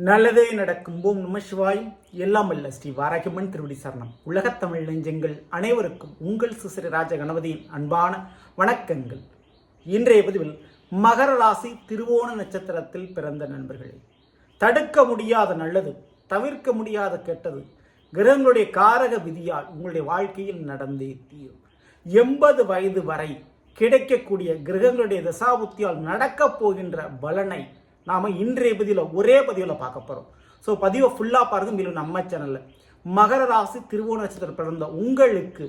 நல்லதே நடக்கும். ஓம் நம எல்லாம் அல்ல ஸ்ரீ வாராகிமன் திருவடி சரணம். உலகத் தமிழ் நெஞ்சங்கள் அனைவருக்கும் உங்கள் சுசிறி ராஜ கணபதியின் அன்பான வணக்கங்கள். இன்றைய பதிவில் மகர ராசி திருவோண நட்சத்திரத்தில் பிறந்த நண்பர்களே. தடுக்க முடியாத நல்லது தவிர்க்க முடியாத கெட்டது கிரகங்களுடைய காரக விதியால் உங்களுடைய வாழ்க்கையில் நடந்தே தீரும். எண்பது வயது வரை கிடைக்கக்கூடிய கிரகங்களுடைய தசாபுத்தியால் நடக்கப் போகின்ற பலனை நாம் இன்றைய பதிவில் ஒரே பதிவில் பார்க்க போகிறோம் ஸோ பதிவை ஃபுல்லாக பாருங்க மேலும் நம்ம சேனலில் மகர ராசி திருவோண நட்சத்திரம் பிறந்த உங்களுக்கு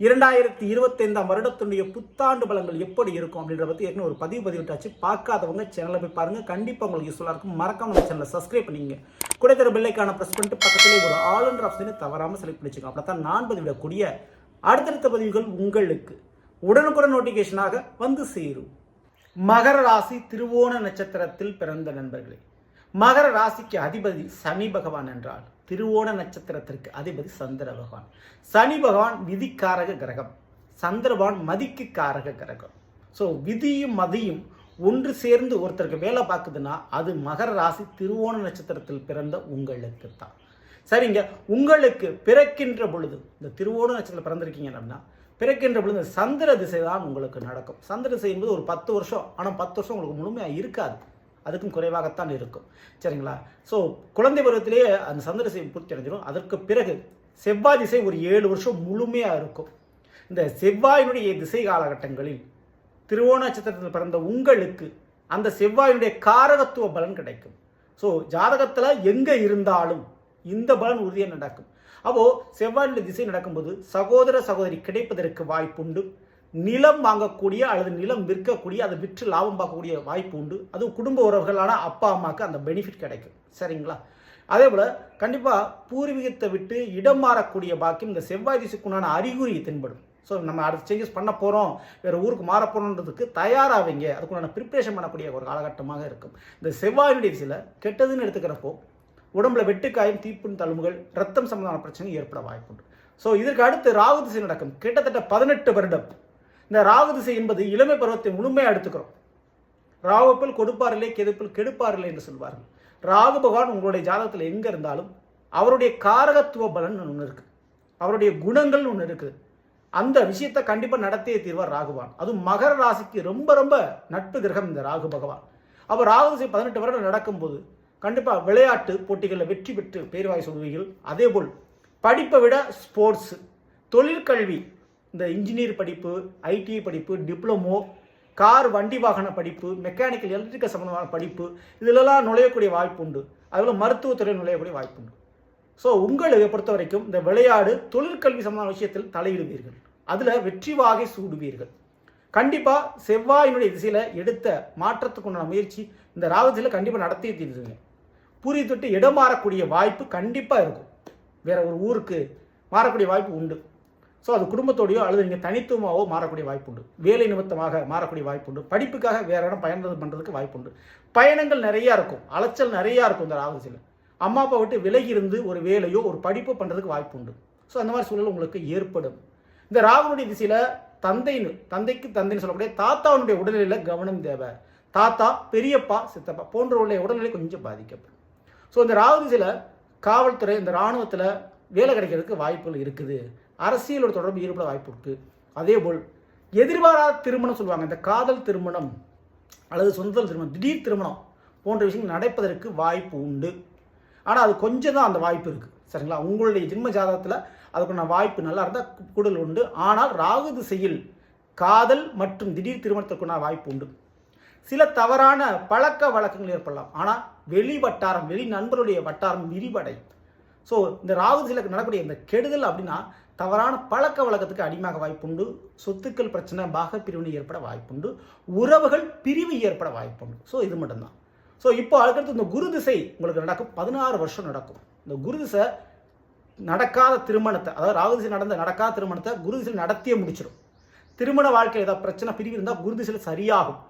இரண்டாயிரத்தி இருபத்தைந்தாம் வருடத்துடைய புத்தாண்டு பலங்கள் எப்படி இருக்கும் அப்படின்றத பற்றி ஏற்கனவே ஒரு பதிவு பதிவிட்டாச்சு. பார்க்காதவங்க சேனலை போய் பாருங்கள் கண்டிப்பாக உங்களுக்கு யூஸ்ஃபுல்லாக இருக்கும். மறக்காம நம்ம சேனலை சப்ஸ்கிரைப் பண்ணிங்க கூட தர பெல்லைக்கான ப்ரெஸ் பண்ணிட்டு பக்கத்திலே ஒரு ஆளுன்ற ஆப்ஷனை தவறாமல் செலக்ட் பண்ணிச்சுக்கோங்க அப்போ தான் நான் பதிவிடக்கூடிய அடுத்தடுத்த பதிவுகள் உங்களுக்கு உடனுக்குடன் நோட்டிஃபிகேஷனாக வந்து சேரும். மகர ராசி திருவோண நட்சத்திரத்தில் பிறந்த நண்பர்களே மகர ராசிக்கு அதிபதி சனி பகவான் என்றால் திருவோண நட்சத்திரத்திற்கு அதிபதி சந்திர பகவான். சனி பகவான் விதிக்காரக கிரகம் சந்திரபான் மதிக்கு காரக கிரகம். ஸோ விதியும் மதியும் ஒன்று சேர்ந்து ஒருத்தருக்கு வேலை பார்க்குதுன்னா அது மகர ராசி திருவோண நட்சத்திரத்தில் பிறந்த உங்களுக்கு தான் சரிங்க உங்களுக்கு பிறக்கின்ற பொழுது இந்த திருவோண நட்சத்திரத்தில் பிறந்திருக்கீங்க அப்படின்னா பிறக்கின்ற பொழுது சந்திர திசை தான் உங்களுக்கு நடக்கும். சந்திர திசை என்பது ஒரு பத்து வருஷம். ஆனால் பத்து வருஷம் உங்களுக்கு முழுமையாக இருக்காது. அதுக்கும் குறைவாகத்தான் இருக்கும். சரிங்களா? ஸோ குழந்தை பருவத்திலேயே அந்த சந்திர திசை பூர்த்தி அடைஞ்சிடும். அதற்கு பிறகு செவ்வாய் திசை ஒரு ஏழு வருஷம் முழுமையாக இருக்கும். இந்த செவ்வாயினுடைய திசை காலகட்டங்களில் திருவோண நட்சத்திரத்தில் பிறந்த உங்களுக்கு அந்த செவ்வாயினுடைய காரகத்துவ பலன் கிடைக்கும். ஸோ ஜாதகத்தில் எங்கே இருந்தாலும் இந்த பலன் உறுதியாக நடக்கும். அப்போது செவ்வாய் திசை நடக்கும்போது சகோதர சகோதரி கிடைப்பதற்கு வாய்ப்புண்டு. நிலம் வாங்கக்கூடிய அல்லது நிலம் விற்கக்கூடிய அதை விற்று லாபம் பார்க்கக்கூடிய வாய்ப்பு உண்டு. அதுவும் குடும்ப உறவுகளான அப்பா அம்மாவுக்கு அந்த பெனிஃபிட் கிடைக்கும். சரிங்களா? அதே போல் கண்டிப்பாக பூர்வீகத்தை விட்டு இடம் மாறக்கூடிய பாக்கியம் இந்த செவ்வாய் திசைக்குண்டான அறிகுறி தென்படும். ஸோ நம்ம அடுத்த சேஞ்சஸ் பண்ண போகிறோம் வேறு ஊருக்கு மாற போகிறோன்றதுக்கு தயாராவீங்க. அதுக்குண்டான ப்ரிப்ரேஷன் பண்ணக்கூடிய ஒரு காலகட்டமாக இருக்கும். இந்த செவ்வாயினுடைய திசையில் கெட்டதுன்னு எடுத்துக்கிறப்போ உடம்புல வெட்டுக்காயம் தீப்புண் தழும்புகள் ரத்தம் சம்பந்தமான பிரச்சனை ஏற்பட வாய்ப்புண்டு. ஸோ இதற்கு அடுத்து ராகு திசை நடக்கும். கிட்டத்தட்ட பதினெட்டு வருடம். இந்த ராகு திசை என்பது இளமை பருவத்தை முழுமையாக எடுத்துக்கிறோம். ராகுப்பில் கொடுப்பாரில்லை கெதுப்பில் கெடுப்பாரில்லை என்று சொல்வார்கள். ராகு பகவான் உங்களுடைய ஜாதகத்தில் எங்கே இருந்தாலும் அவருடைய காரகத்துவ பலன் ஒன்று இருக்குது அவருடைய குணங்கள் ஒன்று இருக்குது. அந்த விஷயத்தை கண்டிப்பாக நடத்தியே தீர்வார் ராகுவான் அதுவும் மகர ராசிக்கு ரொம்ப ரொம்ப நட்பு கிரகம் இந்த ராகு பகவான். அப்போ ராகு திசை பதினெட்டு வருடம் நடக்கும்போது கண்டிப்பாக விளையாட்டு போட்டிகளில் வெற்றி பெற்று பேர்வாய் சொல்வீர்கள் அதேபோல் படிப்பை விட ஸ்போர்ட்ஸு தொழிற்கல்வி இந்த இன்ஜினியர் படிப்பு ஐடிஐ படிப்பு டிப்ளமோ கார் வண்டி வாகன படிப்பு மெக்கானிக்கல் எலக்ட்ரிக்கல் சம்மந்தமான படிப்பு இதிலெல்லாம் நுழையக்கூடிய வாய்ப்பு உண்டு. அதில் மருத்துவத்துறையில் நுழையக்கூடிய வாய்ப்பு உண்டு. ஸோ உங்களை பொறுத்த வரைக்கும் இந்த விளையாடு தொழிற்கல்வி சம்மந்தமான விஷயத்தில் தலையிடுவீர்கள். அதில் வெற்றி வாகை சூடுவீர்கள். கண்டிப்பாக செவ்வாயினுடைய திசையில் எடுத்த மாற்றத்துக்குண்டான முயற்சி இந்த ராகத்தில் கண்டிப்பாக நடத்தி தீர்ந்துங்க பூரி தொட்டு இடம் மாறக்கூடிய வாய்ப்பு கண்டிப்பாக இருக்கும். வேற ஒரு ஊருக்கு மாறக்கூடிய வாய்ப்பு உண்டு. ஸோ அது குடும்பத்தோடையோ அல்லது நீங்கள் தனித்துவமாகவோ மாறக்கூடிய வாய்ப்பு உண்டு. வேலை நிமித்தமாக மாறக்கூடிய வாய்ப்பு உண்டு. படிப்புக்காக வேறு இடம் பயணம் பண்ணுறதுக்கு வாய்ப்பு உண்டு. பயணங்கள் நிறையா இருக்கும். அலைச்சல் நிறையா இருக்கும் இந்த ராகுசியில் அம்மா அப்பா விட்டு விலகி இருந்து ஒரு வேலையோ ஒரு படிப்போ பண்ணுறதுக்கு வாய்ப்பு உண்டு. ஸோ அந்த மாதிரி சூழல் உங்களுக்கு ஏற்படும். இந்த ராகுனுடைய திசையில் தந்தைன்னு தந்தைக்கு தந்தைன்னு சொல்லக்கூடிய தாத்தாவுடைய உடல்நிலையில் கவனம் தேவை. தாத்தா பெரியப்பா சித்தப்பா போன்றவருடைய உடல்நிலை கொஞ்சம் பாதிக்கப்படும். ஸோ இந்த ராகுதிசையில் காவல்துறை இந்த இராணுவத்தில் வேலை கிடைக்கிறதுக்கு வாய்ப்புகள் இருக்குது. அரசியலோட தொடர்பு ஈடுபட வாய்ப்பு இருக்குது அதே போல் எதிர்பாராத திருமணம் சொல்லுவாங்க. இந்த காதல் திருமணம் அல்லது சொந்த திருமணம் திடீர் திருமணம் போன்ற விஷயங்கள் நடப்பதற்கு வாய்ப்பு உண்டு. ஆனால் அது கொஞ்சம் தான் அந்த வாய்ப்பு இருக்குது சரிங்களா? உங்களுடைய ஜென்ம ஜாதகத்தில் அதுக்கான வாய்ப்பு நல்லா இருந்தால் கூடுதல் உண்டு. ஆனால் ராகு திசையில் காதல் மற்றும் திடீர் திருமணத்திற்குண்டான வாய்ப்பு உண்டு. சில தவறான பழக்க வழக்கங்கள் ஏற்படலாம். ஆனால் வெளி வட்டாரம் வெளி நண்பருடைய வட்டாரம் விரிவடை. ஸோ இந்த ராகு திசையில் நடக்கக்கூடிய இந்த கெடுதல் அப்படின்னா தவறான பழக்க வழக்கத்துக்கு அடிமையாக வாய்ப்புண்டு சொத்துக்கள் பிரச்சனை பாக பிரிவினை ஏற்பட வாய்ப்புண்டு உறவுகள் பிரிவு ஏற்பட வாய்ப்புண்டு. ஸோ இது மட்டும்தான். ஸோ இப்போ அதுக்கடுத்து இந்த குரு திசை உங்களுக்கு நடக்கும். பதினாறு வருஷம் நடக்கும். இந்த குரு திசை நடக்காத திருமணத்தை அதாவது ராகு திசை நடந்த நடக்காத திருமணத்தை குரு திசையில் நடத்தியே முடிச்சிடும். திருமண வாழ்க்கையில் ஏதாவது பிரச்சனை பிரிவு இருந்தால் குரு திசையில் சரியாகும்.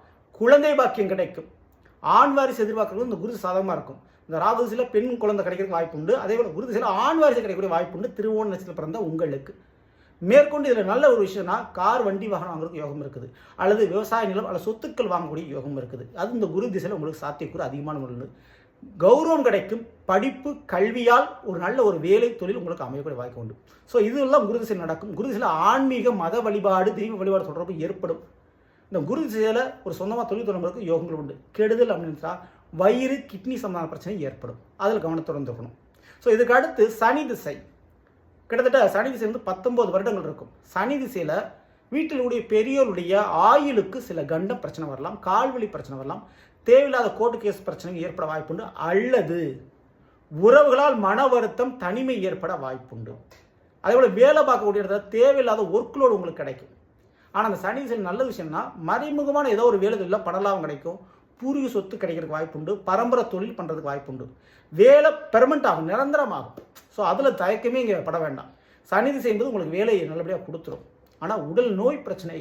குழந்தை பாக்கியம் கிடைக்கும். ஆண் வாரிசு எதிர்பார்க்கறது இந்த குரு சாதகமாக இருக்கும். இந்த ராகு திசையில் பெண் குழந்தை கிடைக்கிறதுக்கு வாய்ப்பு உண்டு. அதே போல் குரு திசையில் ஆண் வாரிசு கிடைக்கக்கூடிய வாய்ப்பு உண்டு. திருவோண நட்சத்திரத்தில் பிறந்த உங்களுக்கு. மேற்கொண்டு இதில் நல்ல ஒரு விஷயம்னா கார் வண்டி வாகனம் வாங்குறதுக்கு யோகம் இருக்குது. அல்லது விவசாய நிலம் அல்லது சொத்துக்கள் வாங்கக்கூடிய யோகம் இருக்குது. அது இந்த குரு திசையில் உங்களுக்கு சாத்தியக்கூறு அதிகமான முறையில் கௌரவம் கிடைக்கும். படிப்பு கல்வியால் ஒரு நல்ல ஒரு வேலை தொழில் உங்களுக்கு அமையக்கூடிய வாய்ப்பு உண்டு. ஸோ இதெல்லாம் குரு திசை நடக்கும். குரு திசையில் ஆன்மீக மத வழிபாடு தெய்வ வழிபாடு தொடர்பு ஏற்படும் இந்த குரு திசையில் ஒரு சொந்தமாக தொழில் தொடங்குறதுக்கு யோகங்கள் உண்டு. கெடுதல் அப்படின்றா வயிறு கிட்னி சம்பந்தமான பிரச்சனை ஏற்படும். அதில் கவனத்துடன் இருக்கணும். ஸோ இதுக்கு அடுத்து சனி திசை. கிட்டத்தட்ட சனி திசை வந்து பத்தொன்பது வருடங்கள் இருக்கும். சனி திசையில் வீட்டிலுடைய பெரியோருடைய ஆயுளுக்கு சில கண்டம் பிரச்சனை வரலாம் கால்வழி பிரச்சனை வரலாம் தேவையில்லாத கோர்ட்டு கேஸ் பிரச்சனை ஏற்பட வாய்ப்புண்டு அல்லது உறவுகளால் மன வருத்தம் தனிமை ஏற்பட வாய்ப்புண்டு அதே போல் வேலை பார்க்கக்கூடிய இடத்துல தேவையில்லாத ஒர்க்லோடு உங்களுக்கு கிடைக்கும். ஆனால் அந்த சனி திசையில் நல்ல விஷயம்னா மறைமுகமான ஏதோ ஒரு வேலை தொழிலில் பணலாபம் கிடைக்கும். பூர்வீக சொத்து கிடைக்கிறதுக்கு வாய்ப்புண்டு பரம்பரை தொழில் பண்ணுறதுக்கு வாய்ப்புண்டு வேலை பெர்மனண்ட் ஆகும் நிரந்தரமாகும். ஸோ அதில் தயக்கமே இங்கே பட வேண்டாம். சனி திசை என்பது உங்களுக்கு வேலையை நல்லபடியாக கொடுத்துரும். ஆனால் உடல் நோய் பிரச்சனை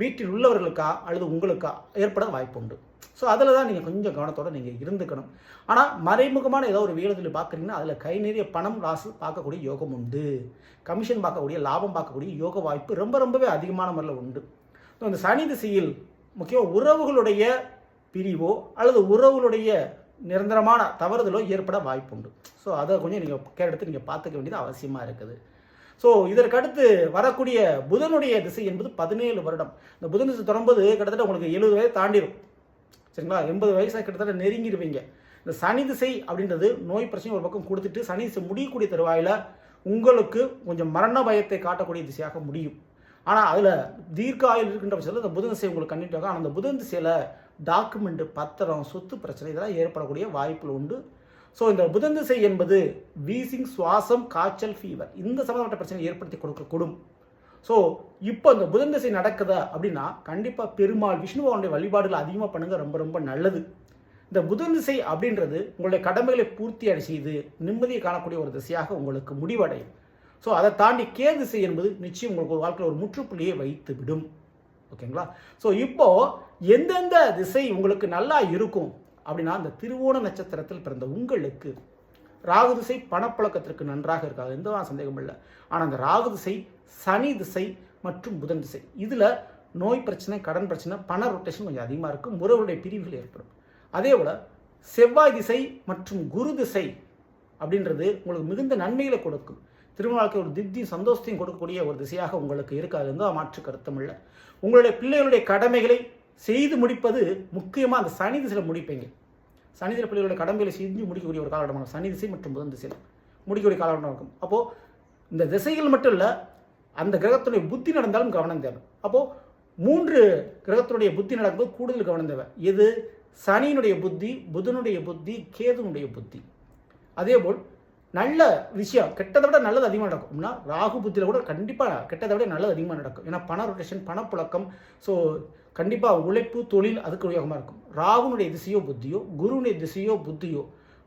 வீட்டில் உள்ளவர்களுக்கா அல்லது உங்களுக்கா ஏற்பட வாய்ப்புண்டு ஸோ அதில் தான் நீங்கள் கொஞ்சம் கவனத்தோடு நீங்கள் இருந்துக்கணும். ஆனால் மறைமுகமான ஏதோ ஒரு வேலை பார்க்குறீங்கன்னா அதில் கை நிறைய பணம் ராசு பார்க்கக்கூடிய யோகம் உண்டு. கமிஷன் பார்க்கக்கூடிய லாபம் பார்க்கக்கூடிய யோக வாய்ப்பு ரொம்ப ரொம்பவே அதிகமான முறையில் உண்டு. ஸோ இந்த சனி திசையில் முக்கியமாக உறவுகளுடைய பிரிவோ அல்லது உறவுகளுடைய நிரந்தரமான தவறுதலோ ஏற்பட வாய்ப்புண்டு ஸோ அதை கொஞ்சம் நீங்கள் கேர் எடுத்து நீங்கள் பார்த்துக்க வேண்டியது அவசியமாக இருக்குது. ஸோ இதற்கடுத்து வரக்கூடிய புதனுடைய திசை என்பது பதினேழு வருடம். இந்த புதன் திசை தொடங்கும்போது கிட்டத்தட்ட உங்களுக்கு எழுபது வயது தாண்டிடும் சரிங்களா? எண்பது வயசாக கிட்டத்தட்ட நெருங்கிடுவீங்க இந்த சனி திசை அப்படின்றது நோய் பிரச்சனை ஒரு பக்கம் கொடுத்துட்டு சனி திசை முடியக்கூடிய தருவாயில் உங்களுக்கு கொஞ்சம் மரண பயத்தை காட்டக்கூடிய திசையாக முடியும். ஆனால் அதில் தீர்க்க ஆயுள் இருக்கின்ற பட்சத்தில் இந்த புதன் திசை உங்களுக்கு கண்டிப்பாக ஆனால் அந்த புதன் திசையில் டாக்குமெண்ட் பத்திரம் சொத்து பிரச்சனை இதெல்லாம் ஏற்படக்கூடிய வாய்ப்புகள் உண்டு. ஸோ இந்த புதன் திசை என்பது வீசிங் சுவாசம் காய்ச்சல் ஃபீவர் இந்த சம்மந்தப்பட்ட பிரச்சனை ஏற்படுத்தி கொடுக்கக்கூடும். ஸோ இப்போ இந்த புதன் திசை நடக்குதா அப்படின்னா கண்டிப்பாக பெருமாள் விஷ்ணு பகவானுடைய வழிபாடுகள் அதிகமாக பண்ணுங்க ரொம்ப ரொம்ப நல்லது. இந்த புதன் திசை அப்படின்றது உங்களுடைய கடமைகளை பூர்த்தி அடை செய்து நிம்மதியை காணக்கூடிய ஒரு திசையாக உங்களுக்கு முடிவடையும். ஸோ அதை தாண்டி கே திசை என்பது நிச்சயம் உங்களுக்கு ஒரு வாழ்க்கையில் ஒரு முற்றுப்புள்ளியை வைத்து விடும் ஓகேங்களா? ஸோ இப்போ எந்தெந்த திசை உங்களுக்கு நல்லா இருக்கும் அப்படின்னா அந்த திருவோண நட்சத்திரத்தில் பிறந்த உங்களுக்கு. ராகு திசை பணப்புழக்கத்திற்கு நன்றாக இருக்காது. எந்த சந்தேகமும் இல்லை. ஆனால் அந்த ராகு திசை சனி திசை மற்றும் புதன் திசை. இதில் நோய் பிரச்சனை கடன் பிரச்சனை பண ரொட்டேஷன் கொஞ்சம் அதிகமாக இருக்கும். உறவுடைய பிரிவுகள் ஏற்படும். அதே போல் செவ்வாய் திசை மற்றும் குரு திசை அப்படின்றது உங்களுக்கு மிகுந்த நன்மைகளை கொடுக்கும். திருமண ஒரு தித்தியும் சந்தோஷத்தையும் கொடுக்கக்கூடிய ஒரு திசையாக உங்களுக்கு இருக்காது எந்த மாற்று கருத்தம் இல்லை. உங்களுடைய பிள்ளைகளுடைய கடமைகளை செய்து முடிப்பது முக்கியமாக அந்த சனி திசையில் முடிப்பீங்க. சனி திசை பிள்ளைகளுடைய கடமைகளை செஞ்சு முடிக்கக்கூடிய ஒரு காலகட்டமாக சனி திசை மற்றும் புதன் திசையில் முடிக்கக்கூடிய காலகட்டம் இருக்கும். அப்போது இந்த திசைகள் மட்டும் இல்லை அந்த கிரகத்துடைய புத்தி நடந்தாலும் கவனம் தேவை. அப்போது மூன்று கிரகத்தினுடைய புத்தி நடக்கும்போது கூடுதல் கவனம் தேவை. எது? சனியினுடைய புத்தி புதனுடைய புத்தி கேதுனுடைய புத்தி. அதேபோல் நல்ல விஷயம் கெட்டதை விட நல்லது அதிகமாக நடக்கும்னா ராகு புத்தியில் கூட கண்டிப்பாக கெட்டதை விட நல்லது அதிகமாக நடக்கும். ஏன்னா பண ரொட்டேஷன் பணப்புழக்கம் ஸோ கண்டிப்பாக உழைப்பு தொழில் அதுக்கு உபயோகமாக இருக்கும். ராகுனுடைய திசையோ புத்தியோ குருனுடைய திசையோ புத்தியோ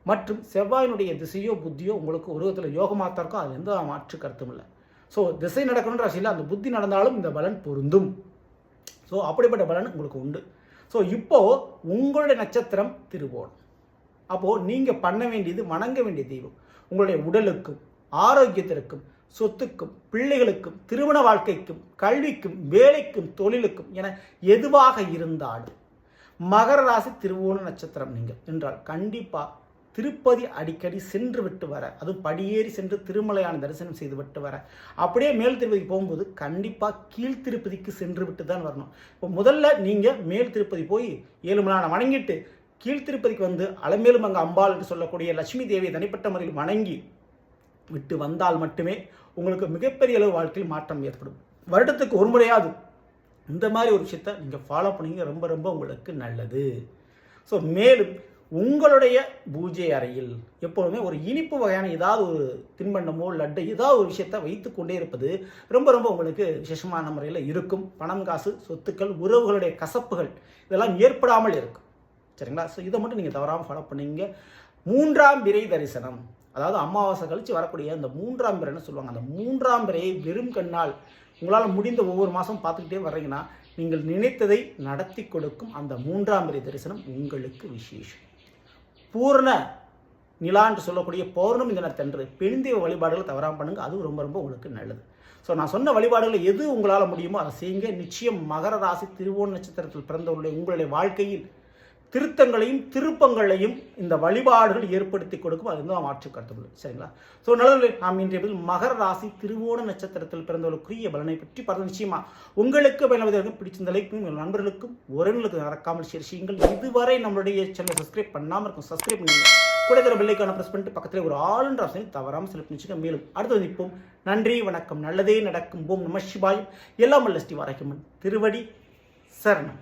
மற்றும் செவ்வாயினுடைய திசையோ புத்தியோ உங்களுக்கு உருவத்தில் யோகமாக தான் இருக்கும் அது எந்த மாற்று கருத்தும் இல்லை. ஸோ திசை நடக்கணுன்ற ராசியில் அந்த புத்தி நடந்தாலும் இந்த பலன் பொருந்தும். ஸோ அப்படிப்பட்ட பலன் உங்களுக்கு உண்டு. ஸோ இப்போது உங்களுடைய நட்சத்திரம் திருவோணம். அப்போது நீங்கள் பண்ண வேண்டியது வணங்க வேண்டிய தெய்வம். உங்களுடைய உடலுக்கும் ஆரோக்கியத்திற்கும் சொத்துக்கும் பிள்ளைகளுக்கும் திருமண வாழ்க்கைக்கும் கல்விக்கும் வேலைக்கும் தொழிலுக்கும் என எதுவாக இருந்தாலும் மகர ராசி திருவோண நட்சத்திரம் நீங்கள் என்றால் கண்டிப்பாக திருப்பதி அடிக்கடி சென்று விட்டு வர அதுவும் படியேறி சென்று திருமலையான தரிசனம் செய்து விட்டு வர அப்படியே மேல் திருப்பதிக்கு போகும்போது கண்டிப்பாக கீழ் திருப்பதிக்கு சென்று விட்டு தான் வரணும். இப்போ முதல்ல நீங்கள் மேல் திருப்பதி போய் ஏழு மணி வணங்கிட்டு கீழ் திருப்பதிக்கு வந்து அலமேலும் அங்கே அம்பாள் என்று சொல்லக்கூடிய லட்சுமி தேவியை தனிப்பட்ட முறையில் வணங்கி விட்டு வந்தால் மட்டுமே உங்களுக்கு மிகப்பெரிய அளவு வாழ்க்கையில் மாற்றம் ஏற்படும். வருடத்துக்கு ஒரு முறையாவது இந்த மாதிரி ஒரு விஷயத்தை நீங்கள் ஃபாலோ பண்ணீங்க ரொம்ப ரொம்ப உங்களுக்கு நல்லது. ஸோ மேலும் உங்களுடைய பூஜை அறையில் எப்பொழுதுமே ஒரு இனிப்பு வகையான ஏதாவது ஒரு தின்பண்டமோ லட்டு ஏதாவது ஒரு விஷயத்தை வைத்து கொண்டே இருப்பது ரொம்ப ரொம்ப உங்களுக்கு விசேஷமான முறையில் இருக்கும். பணம் காசு சொத்துக்கள் உறவுகளுடைய கசப்புகள் இதெல்லாம் ஏற்படாமல் இருக்கும். சரிங்களா? ஸோ இதை மட்டும் நீங்கள் தவறாமல் ஃபாலோ பண்ணீங்க. மூன்றாம் பிறை தரிசனம். அதாவது அமாவாசை கழித்து வரக்கூடிய அந்த மூன்றாம் பிறைன்னு சொல்லுவாங்க? அந்த மூன்றாம் பிறையை வெறும் கண்ணால் உங்களால் முடிந்த ஒவ்வொரு மாதம் பார்த்துக்கிட்டே வர்றீங்கன்னா நீங்கள் நினைத்ததை நடத்தி கொடுக்கும் அந்த மூன்றாம் பிறை தரிசனம் உங்களுக்கு விசேஷம். பூர்ண நிலான்னு சொல்லக்கூடிய பௌர்ணமி தினத்தன்று பெருந்தெய்வ வழிபாடுகளை தவறாமல் பண்ணுங்க. அதுவும் ரொம்ப ரொம்ப உங்களுக்கு நல்லது. ஸோ நான் சொன்ன வழிபாடுகள் எது உங்களால் முடியுமோ அதை செய்யுங்க. நிச்சயம் மகர ராசி திருவோண நட்சத்திரத்தில் பிறந்தவருடைய உங்களுடைய வாழ்க்கையில் திருத்தங்களையும் திருப்பங்களையும் இந்த வழிபாடுகள் ஏற்படுத்தி கொடுக்கும். அது வந்து நாம் மாற்று கருத்துள்ளது சரிங்களா? ஸோ நல்லது நாம் இன்றைய பதில் மகர ராசி திருவோண நட்சத்திரத்தில் பிறந்தவர்களுக்குரிய பலனை பற்றி பார்த்து நிச்சயமா உங்களுக்கு பயணவதற்கு பிடிச்சிருந்த லைக்கும் உங்கள் நண்பர்களுக்கும் உறவினர்களுக்கு நடக்காமல் ஷேர் செய்யுங்கள். இதுவரை நம்மளுடைய சேனலை சப்ஸ்கிரைப் பண்ணாமல் இருக்கும் சப்ஸ்கிரைப் பண்ணுங்க. கூட இருக்கிற பெல்லைக்கான ப்ரெஸ் பண்ணிட்டு பக்கத்தில் ஒரு ஆளுன்ற ஆப்ஷனை தவறாமல் செலக்ட் பண்ணிச்சுக்க மேலும் அடுத்து நிற்போம் நன்றி வணக்கம். நல்லதே நடக்கும். ஓம் நம சிவாய். எல்லாம் வல்ல ஸ்ரீ வாராக்கியம்மன் திருவடி சரணம்.